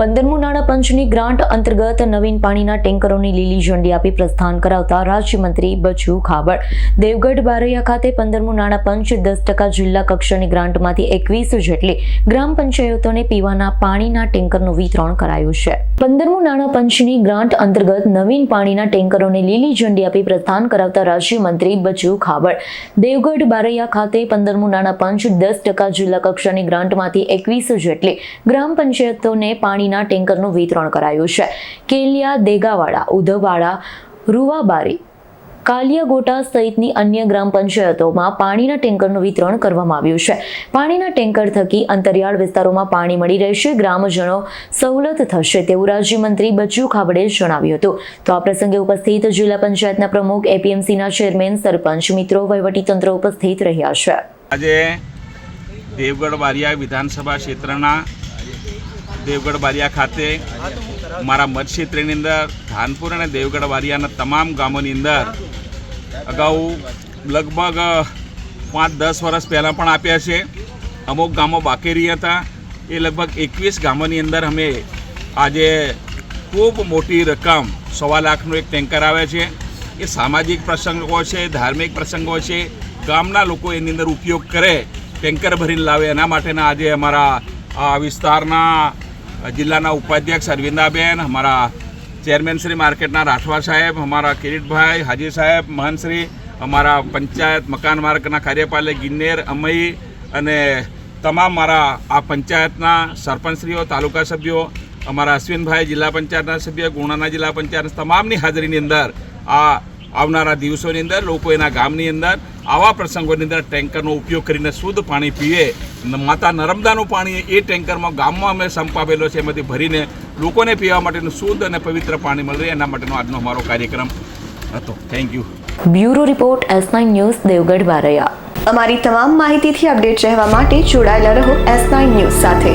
પંદરમું નાણાં પંચની ગ્રાન્ટ અંતર્ગત નવીન પાણીના ટેન્કરોની લીલી ઝંડી આપી પ્રસ્થાન કરાવતા રાજ્યમંત્રી બચુ ખાબડ. દેવગઢ બારૈયા ખાતે પંદરમું નાણાં પંચ દસ ટકા જિલ્લા કક્ષાની ગ્રાન્ટમાંથી એકવીસ જેટલી ગ્રામ પંચાયતોને પીવાના પાણીના ટેન્કરનું વિતરણ કરાયું છે. પંદરમું નાણાં પંચની ગ્રાન્ટ અંતર્ગત નવીન પાણીના ટેન્કરોને લીલી ઝંડી આપી પ્રસ્થાન કરાવતા રાજ્યમંત્રી બચુ ખાબડ. દેવગઢ બારૈયા ખાતે પંદરમું નાણાં પંચ દસ ટકા જિલ્લા કક્ષાની ગ્રાન્ટમાંથી એકવીસ જેટલી ગ્રામ પંચાયતોને પાણીના ટેન્કરનું વિતરણ કરાયું છે. કેલિયા, દેગાવાડા, ઉધવાડા, રૂવાબારી, કાલિયાગોટા સહિતની અન્ય ગ્રામ પંચાયતોમાં પાણીના ટેન્કરનું વિતરણ કરવામાં આવ્યું છે. પાણીના ટેન્કર થકી અંતરિયાળ વિસ્તારોમાં પાણી મળી રહેશે. ગ્રામજનો સવલત થશે તેવું રાજ્યમંત્રી બચ્ચુ ખાબડે જણાવ્યું હતું. તો આ પ્રસંગે ઉપસ્થિત જિલ્લા પંચાયતના પ્રમુખ, એપીએમસીના ચેરમેન, સરપંચ, મિત્રો, વહીવટીતંત્ર ઉપસ્થિત રહ્યા છે. આજે દેવગઢ બારિયા વિધાનસભા ક્ષેત્રના દેવગઢ બારિયા ખાતે મારા મતક્ષેત્રની અંદર, ધાનપુર અને દેવગઢ બારિયાના તમામ ગામોની અંદર અગાઉ લગભગ પાંચ, દસ વર્ષ પહેલાં પણ આપ્યા છે. અમુક ગામો બાકી રહ્યા હતા. એ લગભગ એકવીસ ગામોની અંદર અમે આજે ખૂબ મોટી રકમ, સવા લાખનું એક ટેન્કર આવે છે. એ સામાજિક પ્રસંગો છે, ધાર્મિક પ્રસંગો છે. ગામના લોકો એની અંદર ઉપયોગ કરે, ટેન્કર ભરીને લાવે. એના માટેના આજે અમારા આ વિસ્તારના જિલ્લાના ઉપાધ્યક્ષ અરવિંદાબેન, અમારા ચેરમેન શ્રી માર્કેટના રાઠવા સાહેબ, અમારા કિરીટભાઈ હાજી સાહેબ, મહંતશ્રી, અમારા પંચાયત મકાન માર્ગના કાર્યપાલક ગિન્નેર અમઈ અને તમામ મારા આ પંચાયતના સરપંચશ્રીઓ, તાલુકા સભ્યો, અમારા અશ્વિનભાઈ જિલ્લા પંચાયતના સભ્ય, ગુણાના જિલ્લા પંચાયત તમામની હાજરીની અંદર આ આવનારા દિવસોની અંદર, લોકો એના ગામની અંદર, આવા પ્રસંગોની અંદર ટેન્કરનો ઉપયોગ કરીને શુદ્ધ પાણી પીએ. માતા નર્મદાનું પાણી એ ટેન્કરમાં ગામમાં અમે સંપાવેલો છે, એમાંથી ભરીને લોકોને પીવા માટેનું શુદ્ધ અને પવિત્ર પાણી મળે એના માટેનો આજનો અમારો કાર્યક્રમ હતો. Thank you bureau report S nine news, Devgadh, Baria. અમારી તમામ માહિતીથી અપડેટ રહેવા માટે જોડાયેલા રહો એસ નાઇન ન્યૂઝ સાથે.